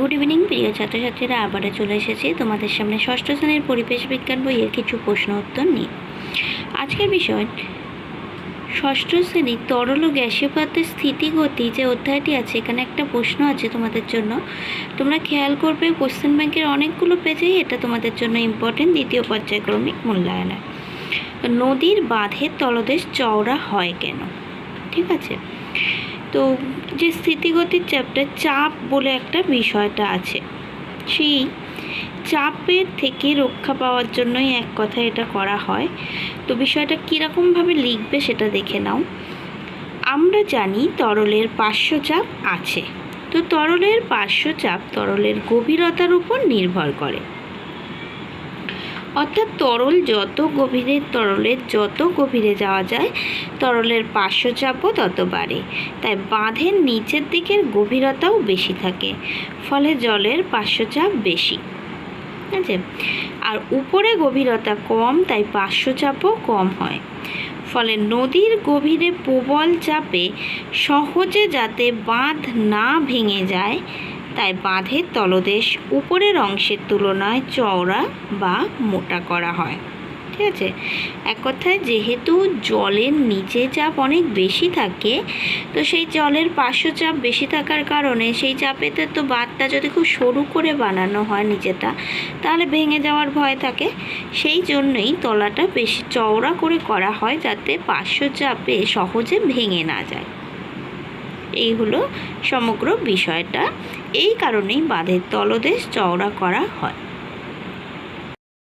Good evening প্রিয় ছাত্রছাত্রীরা, আবারও চলে এসেছি তোমাদের সামনে ষষ্ঠ শ্রেণির পরিবেশ বিজ্ঞান বইয়ের কিছু প্রশ্ন উত্তর নিয়ে। আজকের বিষয়, ষষ্ঠ শ্রেণি তরল ও গ্যাসীয় স্থিতিগতি যে অধ্যায়টি আছে, এখানে একটা প্রশ্ন আছে তোমাদের জন্য। তোমরা খেয়াল করবে, কোশ্চেন ব্যাংকের অনেকগুলো পেজেই এটা তোমাদের জন্য ইম্পর্টেন্ট দ্বিতীয় পর্যায়ক্রমিক মূল্যায়নে। নদীর বাঁধের তলদেশ চওড়া হয় কেন? ঠিক আছে? তো যে স্থিতিগতির চ্যাপ্টার চাপ বলে একটা বিষয়টা আছে। সেই চাপের থেকে রক্ষা পাওয়ার জন্যই এক কথা এটা করা হয়। তো বিষয়টা কীরকমভাবে লিখবে সেটা দেখে নাও। আমরা জানি তরলের পার্শ্বচাপ আছে। তো তরলের পার্শ্বচাপ তরলের গভীরতার উপর নির্ভর করে। অর্থাৎ তরল যত গভীরে, তরলের যত গভীরে যাওয়া যায়, তরলের পার্শ্বচাপও তত বাড়ে। তাই বাঁধের নিচের দিকের গভীরতাও বেশি থাকে, ফলে জলের পার্শ্বচাপ বেশি। আছে আর উপরে গভীরতা কম, তাই পার্শ্বচাপও কম হয়। ফলে নদীর গভীরে প্রবল চাপে সহজে যাতে বাঁধ না ভেঙে যায় তাই বাঁধের তলদেশ উপরের অংশের তুলনায় চওড়া বা মোটা করা হয়। ঠিক আছে? এক কথায় যেহেতু জলের নিচে চাপ অনেক বেশি থাকে, তো সেই জলের পার্শ্বচাপ বেশি থাকার কারণে সেই চাপেতে তো বাঁধটা যদি খুব সরু করে বানানো হয় নিচেটা, তাহলে ভেঙে যাওয়ার ভয় থাকে। সেই জন্যই তলাটা বেশি চওড়া করে করা হয় যাতে পার্শ্বচাপে সহজে ভেঙে না যায়। এই হলো সমগ্র বিষয়টা। এই কারণেই বাঁধের তলদেশ চওড়া করা হয়।